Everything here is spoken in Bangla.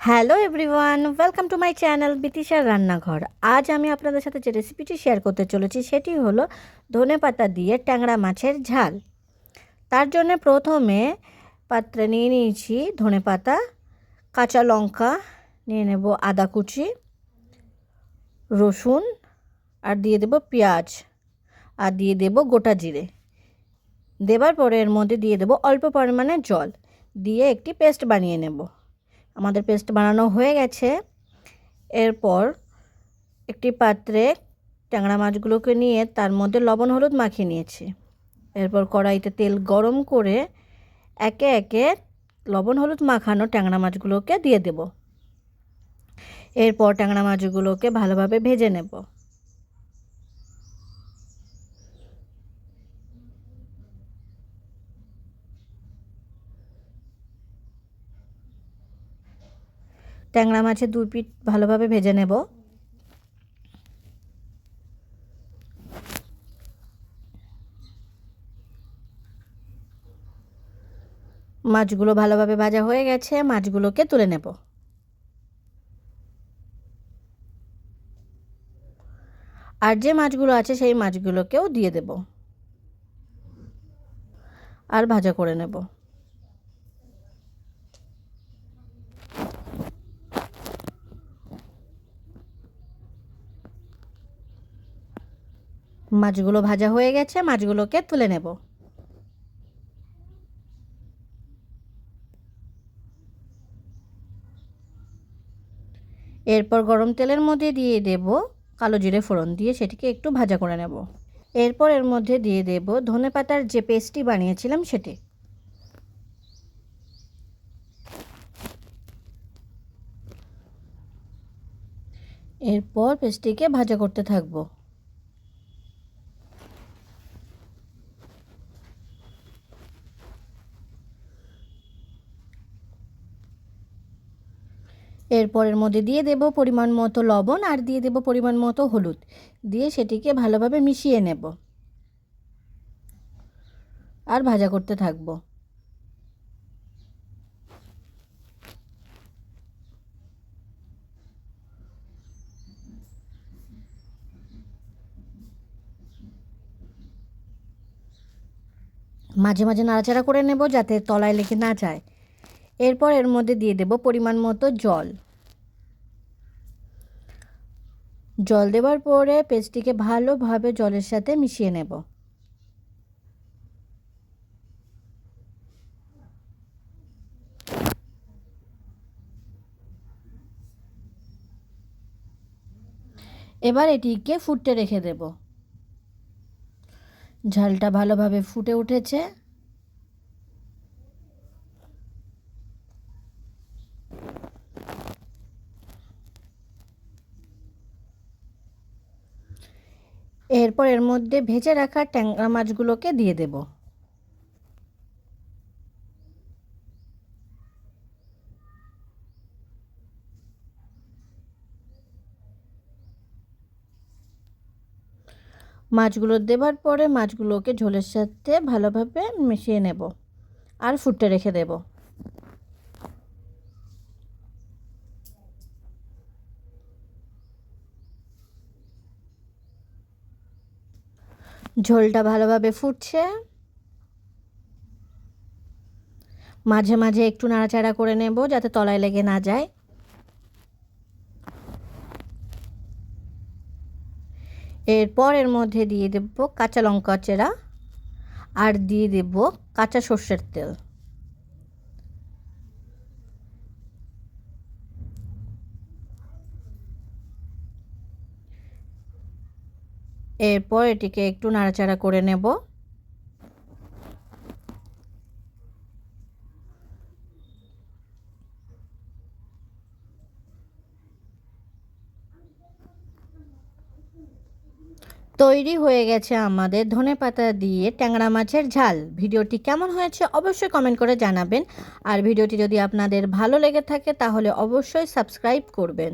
Hello everyone welcome to my channel বিতিশার রান্নাঘর আজ আমি আপনাদের সাথে যে রেসিপিটি শেয়ার করতে চলেছি, সেটি হলো ধনে পাতা দিয়ে ট্যাংরা মাছের ঝাল। তার জন্য প্রথমে পাত্রে নিয়ে নিয়েছি ধনে পাতা, কাঁচা লঙ্কা, নিয়ে নেব আদা কুচি, রসুন, আর দিয়ে দেব পেঁয়াজ, আর দিয়ে দেব গোটা জিরে। দেবার পরে এর মধ্যে দিয়ে দেব অল্প পরিমাণে জল। দিয়ে একটি পেস্ট বানিয়ে নেব। আমাদের পেস্ট বানানো হয়ে গেছে। এরপর একটি পাত্রে ট্যাংরা মাছগুলোকে নিয়ে তার মধ্যে লবণ, হলুদ মাখিয়ে নিয়েছি। এরপর কড়াইতে তেল গরম করে একে একে লবণ, হলুদ মাখানো ট্যাংরা মাছগুলোকে দিয়ে দেব। এরপর ট্যাংরা মাছগুলোকে ভালোভাবে ভেজে নেব। ট্যাংরা মাছের দুই পিঠ ভালোভাবে ভেজে নেব। মাছগুলো ভালোভাবে ভাজা হয়ে গেছে, মাছগুলোকে তুলে নেব। আর যে মাছগুলো আছে সেই মাছগুলোকেও দিয়ে দেব। আর ভাজা করে নেব। মাছগুলো ভাজা হয়ে গেছে, মাছগুলোকে তুলে নেব। এরপর গরম তেলের মধ্যে দিয়ে দেব কালো জিরে ফোড়ন দিয়ে সেটিকে একটু ভাজা করে নেব। এরপর এর মধ্যে দিয়ে দেব ধনে পাতার যে পেস্টটি বানিয়েছিলাম সেটি। এরপর পেস্টটিকে ভাজা করতে থাকব। এরপরের মধ্যে দিয়ে দেব পরিমাণ মতো লবণ আর দিয়ে দেব পরিমাণ মতো হলুদ। দিয়ে সেটিকে ভালোভাবে মিশিয়ে নেব। আর ভাজা করতে থাকব। মাঝে মাঝে নাড়াচাড়া করে নেব যাতে তলায় লেগে না যায়। এরপর এর মধ্যে দিয়ে দেব পরিমাণ মতো জল। জল দেওয়ার পরে পেস্টটিকে ভালোভাবে জলের সাথে মিশিয়ে নেব। এবার এটিকে ফুটতে রেখে দেব। ঝালটা ভালোভাবে ফুটে উঠেছে। এরপর এর মধ্যে ভেজে রাখা ট্যাংরা মাছগুলোকে দিয়ে দেব। মাছগুলো দেবার পরে মাছগুলোকে ঝোলের সাথে ভালোভাবে মিশিয়ে নেব আর ফুটতে রেখে দেবো। ঝোলটা ভালোভাবে ফুটছে। মাঝে মাঝে একটু নাড়াচাড়া করে নেব যাতে তলায় লেগে না যায়। এরপর এর মধ্যে দিয়ে দেব কাঁচা লঙ্কা চেরা আর দিয়ে দেব কাঁচা সর্ষের তেল। এরপর এটিকে একটু নাড়াচাড়া করে নেব। তৈরি হয়ে গেছে আমাদের ধনে পাতা দিয়ে ট্যাংরা মাছের ঝাল। ভিডিওটি কেমন হয়েছে অবশ্যই কমেন্ট করে জানাবেন। আর ভিডিওটি যদি আপনাদের ভালো লেগে থাকে তাহলে অবশ্যই সাবস্ক্রাইব করবেন।